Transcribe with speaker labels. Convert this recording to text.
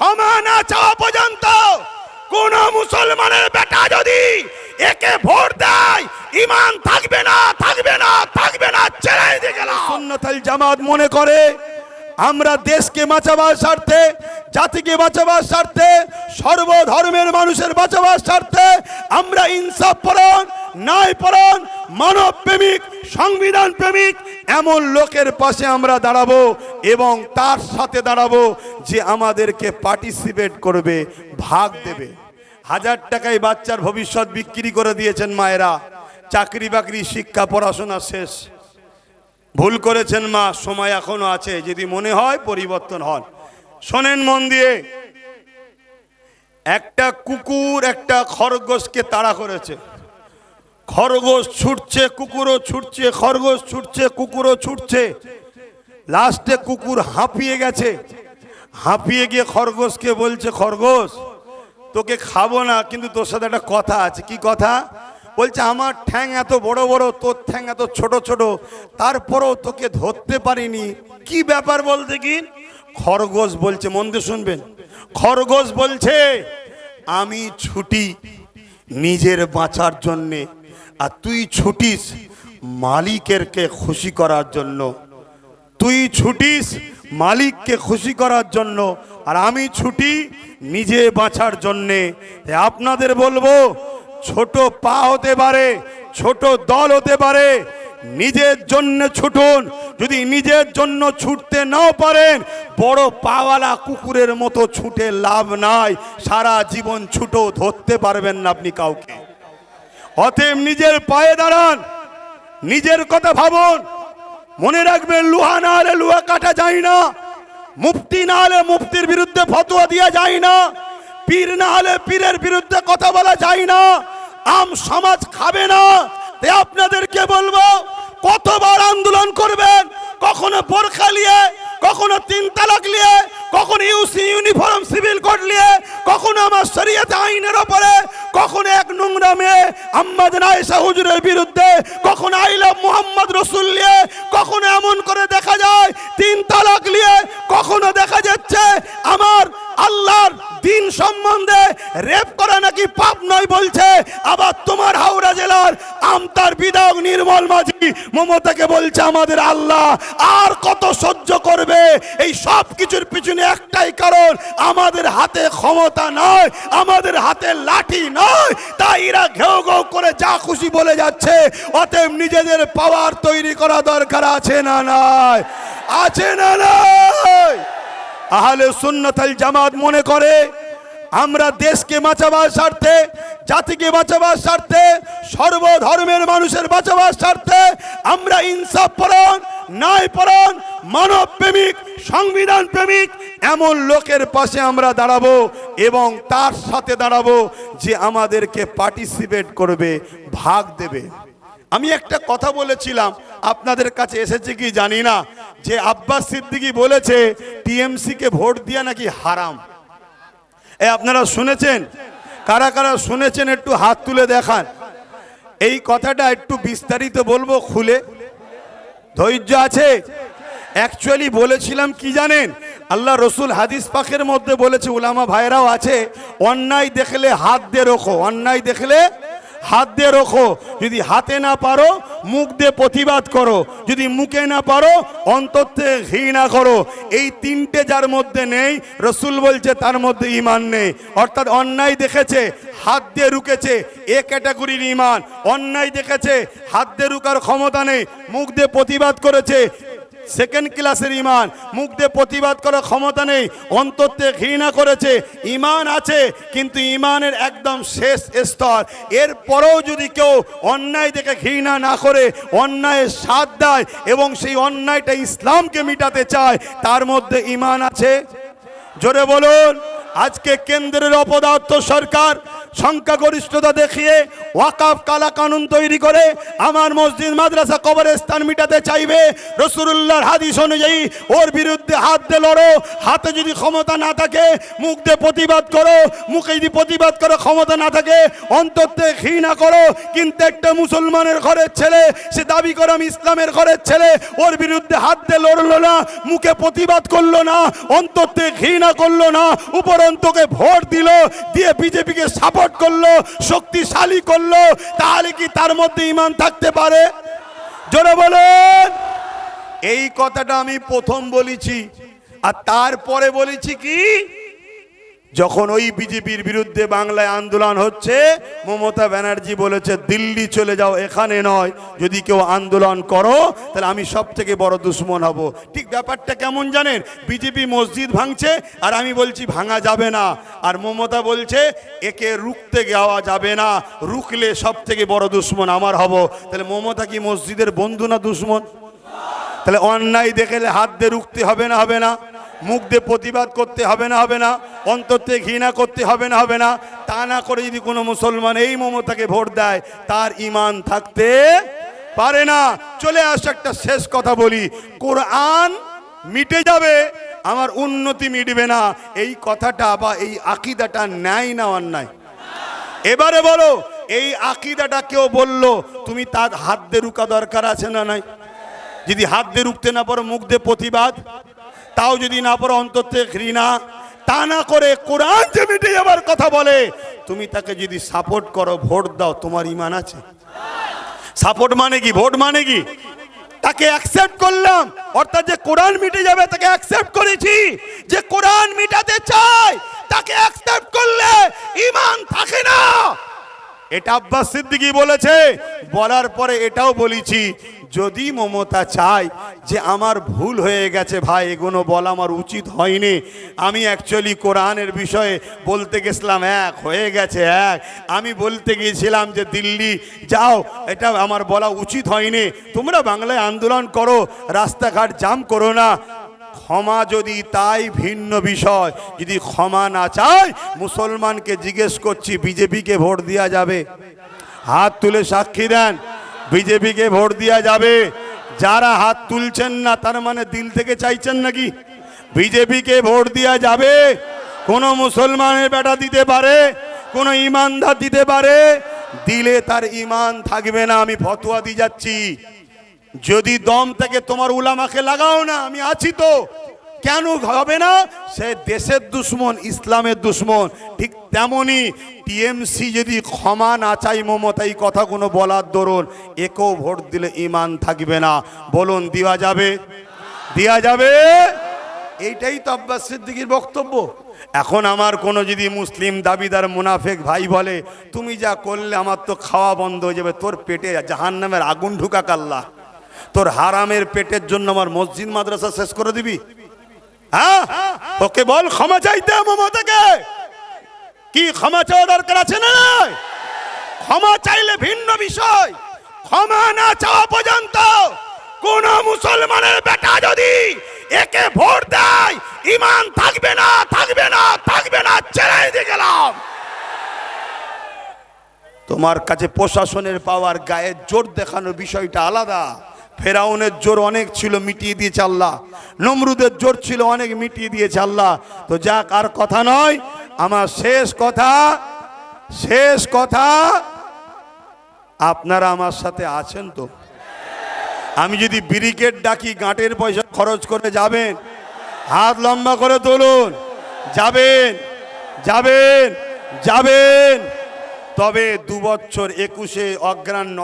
Speaker 1: ক্ষমা না চাওয়া পর্যন্ত কোন মুসলমানের বেটা যদি একে ভোট দেয় ইমান থাকবে না থাকবে না থাকবে না দিয়ে গেলাম। সুন্নতাল জামাত মনে করে আমরা দেশকে বাঁচাবার স্বার্থে, জাতিকে বাঁচাবার স্বার্থে, সর্বধর্মের মানুষের বাঁচাবার স্বার্থে আমরা ইনসাফ পরণ ন্যায় পরণ মানব প্রেমিক সংবিধান প্রেমিক এমন লোকের পাশে আমরা দাঁড়াবো এবং তার সাথে দাঁড়াবো যে আমাদেরকে পার্টিসিপেট করবে, ভাগ দেবে। হাজার টাকায় বাচ্চার ভবিষ্যৎ বিক্রি করে দিয়েছেন মায়েরা। চাকরি বাকরি শিক্ষা, পড়াশোনা শেষ। ভুল করেছেন মা, সময় এখনও আছে, যদি মনে হয় পরিবর্তন হন। শোনেন মন দিয়ে। একটা কুকুর একটা খরগোশকে তাড়া করেছে। খরগোশ ছুটছে, কুকুরও ছুটছে, খরগোশ ছুটছে, কুকুরও ছুটছে। লাস্টে কুকুর হাঁপিয়ে গেছে। হাঁপিয়ে গিয়ে খরগোশকে বলছে, খরগোশ, তোকে খাব না, কিন্তু তোর সাথে একটা কথা আছে। কি কথা? বলছে, আমার ঠ্যাং এত বড় বড়, তোর ঠ্যাং এত ছোট ছোট, তারপরেও তোকে ধরতে পারিনি। কি ব্যাপার বলতে কি খরগোশ বলছে মন দিয়ে শুনবেন। খরগোশ বলছে, আমি ছুটি নিজের বাঁচার জন্যে, আর তুই ছুটিস মালিকেরকে খুশি করার জন্য। তুই ছুটিস মালিককে খুশি করার জন্য, আর আমি ছুটি নিজে বাঁচার জন্যে। আপনাদের বলব ছোট পা হতে পারে, ছোট দল হতে পারে, নিজের জন্য ছুটুন। যদি নিজের জন্য ছুটতে নাও পারেন, বড় পাওয়ালা কুকুরের মতো ছুটে লাভ নাই। সারা জীবন ছুটো ধরতে পারবেন না আপনি কাউকে। অতএব নিজের পায়ে দাঁড়ান, নিজের কথা ভাবুন। মনে রাখবেন, লোহা না হলে লোহা কাটা যায় না। মুফতি না হলে মুফতির বিরুদ্ধে ফতোয়া দেওয়া যায় না। পীর না হলে পীরের বিরুদ্ধে কথা বলা যায় না। আম সমাজ খাবে না। তাই আপনাদেরকে বলব, কতবার আন্দোলন করবেন, কখনো বোরখা নিয়ে, কখনো তিন তালাক নিয়ে, কখনো ইউসি ইউনিফর্ম সিভিল কোড নিয়ে, কখনো আমার শরীয়তে আইনের ওপরে, কখনো এক নোংরা মেয়ে আম্মাদ নাইসা হুজুরের বিরুদ্ধে, কখনো আইলাম মোহাম্মদ রসুল নিয়ে, কখনো এমন করে দেখা যায়, তিন তালাক নিয়ে, কখনো দেখা যাচ্ছে আমার সম্বন্ধে রেপ করা নাকি পাপ নয় বলছে। আবার তোমার হাওড়া জেলার আমতার বিধায়ক নির্মল মাঝি মমতাকে বলছে, আমাদের আল্লাহ আর কত সহ্য করবে? এই সব কিছুর পিছনে একটাই কারণ, আমাদের হাতে ক্ষমতা নয়, আমাদের হাতে লাঠি নয়, তাই এরা ঘেউ ঘেউ করে যা খুশি বলে যাচ্ছে, অতএব নিজেদের পাওয়ার তৈরি করা দরকার আছে না নয় আছে না নয় আহলে সুন্নতাল জামাত মনে করে আমরা দেশকে বাঁচাবার স্বার্থে, জাতিকে বাঁচাবার স্বার্থে, সর্বধর্মের মানুষের বাঁচাবার স্বার্থে আমরা ইনসাফ পরণ ন্যায় পরণ মানব প্রেমিক, সংবিধান প্রেমিক এমন লোকের পাশে আমরা দাঁড়াবো এবং তার সাথে দাঁড়াবো যে আমাদেরকে পার্টিসিপেট করবে, ভাগ দেবে। আমি একটা কথা বলেছিলাম, আপনাদের কাছে এসেছে কি জানি না, যে আব্বাস সিদ্দিকি বলেছে টিএমসি কে ভোট দিয়া নাকি হারাম। এ, আপনারা শুনেছেন? কারা কারা শুনেছেন? একটু হাত তুলে দেখান। এই কথাটা একটু বিস্তারিত বলব খুলে। ধৈর্য আছে? অ্যাকচুয়ালি বলেছিলাম কি জানেন? আল্লাহ রসুল হাদিস পাখের মধ্যে বলেছে, উলামা ভাইরাও আছে, অন্যায় দেখলে হাত দিয়ে রোখো, অন্যায় দেখলে হাত দিয়ে রোখো। যদি হাতে না পারো, মুখ দিয়ে প্রতিবাদ করো। যদি মুখে না পারো অন্ততে ঘৃণা করো। এই তিনটে যার মধ্যে নেই, রসুল বলছে তার মধ্যে ইমান নেই। অর্থাৎ অন্যায় দেখেছে, হাত দিয়ে রুকেছে এ ক্যাটাগরির ইমান অন্যায় দেখেছে, হাত দিয়ে রুকার ক্ষমতা নেই, মুখ দিয়ে প্রতিবাদ করেছে সেকেন্ড ক্লাসের ইমান। মুখ দিয়ে প্রতিবাদ করার ক্ষমতা নেই। অন্ততে ঘৃণা করেছে। ইমান আছে, কিন্তু ইমানের একদম শেষ স্তর। এরপরেও যদি কেউ অন্যায় দেখে ঘৃণা না করে অন্যায়ের সাথ দেয় এবং সেই অন্যায়টা ইসলামকে মিটাতে চায়, তার মধ্যে ইমান আছে। জোরে বলুন, আজকে কেন্দ্রের অপদার্থ সরকার সংখ্যাগরিষ্ঠতা দেখিয়ে ওয়াকাফ কালা কানুন তৈরি করে আমার মসজিদ মাদ্রাসা কবরস্থান মিটাতে চাইবে। রসুল্লাহর হাদিস অনুযায়ী ওর বিরুদ্ধে হাত দিয়ে লড়ো, হাতে যদি ক্ষমতা না থাকে, মুখ দিয়ে প্রতিবাদ করো, মুখে যদি প্রতিবাদ করো ক্ষমতা না থাকে অন্তর থেকে ঘৃণা করো। কিন্তু একটা মুসলমানের ঘরের ছেলে, সে দাবি করে আমি ইসলামের ঘরের ছেলে, ওর বিরুদ্ধে হাত দিয়ে লড়লো না, মুখে প্রতিবাদ করল না অন্তর থেকে ঘৃণা করল না, উপরন্তকে ভোট দিল, দিয়ে বিজেপিকে সাপোর্ট করল, শক্তিশালী করল, তাহলে কি তার মধ্যে ইমান থাকতে পারে? জোরে বলেন। এই কথাটা আমি প্রথম বলেছি, আর তারপরে বলেছি কি? যখন ওই বিজেপির বিরুদ্ধে বাংলায় আন্দোলন হচ্ছে, মমতা ব্যানার্জি বলেছে, দিল্লি চলে যাও, এখানে নয়। যদি কেউ আন্দোলন করো, তাহলে আমি সব থেকে বড় দুশ্মন হব। ঠিক ব্যাপারটা কেমন জানেন? বিজেপি মসজিদ ভাঙছে, আর আমি বলছি, ভাঙা যাবে না। আর মমতা বলছে, একে রুখতে যাওয়া যাবে না। রুখলে সব থেকে বড় দুশ্মন আমার হব। তাহলে মমতা কি মসজিদের বন্ধু না দুশ্মন? তাহলে অন্যায় দেখলে হাত দিয়ে রুখতে হবে না হবে না? মুখ দিয়ে প্রতিবাদ করতে হবে না হবে না। অন্তর থেকে ঘৃণা করতে হবে না হবে না। তা না করে যদি কোনো মুসলমান এই মমতাকে ভোট দেয়, তার ইমান থাকতে পারে না। চলে আস একটা শেষ কথা বলি। কোরআন মিটে যাবে, আমার উন্নতি মিটবে না। এই কথাটা বা এই আকিদাটা ন্যায় না অন্যায়? এবারে বলো, এই আকিদাটা কেউ বলল, তুমি তার হাত দিয়ে রুকা দরকার আছে না নাই? যদি হাত দিয়ে রুখতে না পারো, মুখ দিয়ে প্রতিবাদ? তাও যদি না পারো অন্তর থেকে ঘৃণা, তা না করে কোরআন যে মিটে যাবার কথা বলে, তুমি তাকে যদি সাপোর্ট করো, ভোট দাও, তোমার ইমান আছে। সাপোর্ট মানে কি? ভোট মানে কি? তাকে অ্যাকসেপ্ট করলাম, অর্থাৎ যে কোরআন মিটে যাবে, তাকে অ্যাকসেপ্ট করেছি। যে কোরআন মিটাতে চায়, তাকে অ্যাকসেপ্ট করলে ইমান থাকে না। এটা আব্বাস সিদ্দিকি বলেছে, বলার পরে এটাও বলেছি যদি মমতা চায় যে আমার ভুল হয়ে গেছে ভাই এগুলো বলা আমার উচিত হয়নি। আমি অ্যাকচুয়ালি কোরআনের বিষয়ে বলতে গেছিলাম, এক, হয়ে গেছে, এক। আমি বলতে গিয়েছিলাম যে, দিল্লি, যাও। এটা আমার বলা উচিত হয়নি। তোমরা বাংলায় আন্দোলন করো, রাস্তাঘাট জাম করো না। ক্ষমা যদি তাই ভিন্ন বিষয়, যদি ক্ষমা না চায়, মুসলমানকে জিজ্ঞেস করছি, বিজেপিকে ভোট দেওয়া যাবে? হাত তুলে সাক্ষী দেন। বিজেপিকে ভোট দেওয়া যাবে। যারা হাত তুলছেন না, তার মানে দিল থেকে চাইছেন নাকি? বিজেপিকে ভোট দেওয়া যাবে। কোনো মুসলমানের বেটা দিতে পারে, কোনো ইমানদার দিতে পারে। দিলে তার ইমান থাকবে না, আমি ফতোয়া দিয়ে যাচ্ছি। যদি দম থেকে তোমার উলামাকে লাগাও না, আমি আছি তো। কেন হবে না? সে দেশের দুশ্মন, ইসলামের দুশ্মন। ঠিক তেমনি টিএমসি যদি ক্ষমা না চাই মমতা, এই কথাগুলো বলার দরুন একেও ভোট দিলে ইমান থাকবে না। বলুন, দেওয়া যাবে? দেওয়া যাবে? এইটাই তো আব্বাস সিদ্দিকির বক্তব্য। এখন আমার কোনো যদি মুসলিম দাবিদার, মুনাফেক ভাই বলে, তুমি যা করলে আমার তো খাওয়া বন্ধ হয়ে যাবে, তোর পেটে জাহান্নামের আগুন ঢুকা কাল্লা তোর হারামের পেটের জন্য আমার মসজিদ, মাদ্রাসা শেষ করে দিবি? হ্যাঁ? ওকে বল, ক্ষমা চাইতে মমতাকে। কি ক্ষমা চাওয়া দরকার আছে না ক্ষমা চাইলে ভিন্ন বিষয়। ক্ষমা না চাওয়া পর্যন্ত কোন মুসলমানের বেটা যদি একে ভোট দেয়, ইমান থাকবে না থাকবে না থাকবে না ছেড়ে দিয়ে গেলাম। তোমার কাছে প্রশাসনের পাওয়ার গায়ের জোর দেখানোর বিষয়টা আলাদা। ফেরাউনের জোর অনেক ছিল, মিটিয়ে দিয়েছে আল্লাহ। নমরুদের জোর ছিল, অনেক মিটিয়ে দিয়েছে আল্লাহ। তো যাক, আর কথা নয়, আমার শেষ কথা শেষ কথা, আপনারা আমার সাথে আছেন তো? আমি যদি ব্রিকেট ডাকি, গাঁটের পয়সা খরচ করে যাবেন, হাত লম্বা করে তুলুন, যাবেন যাবেন যাবেন। তবে দু বছর একুশে অগ্রাণ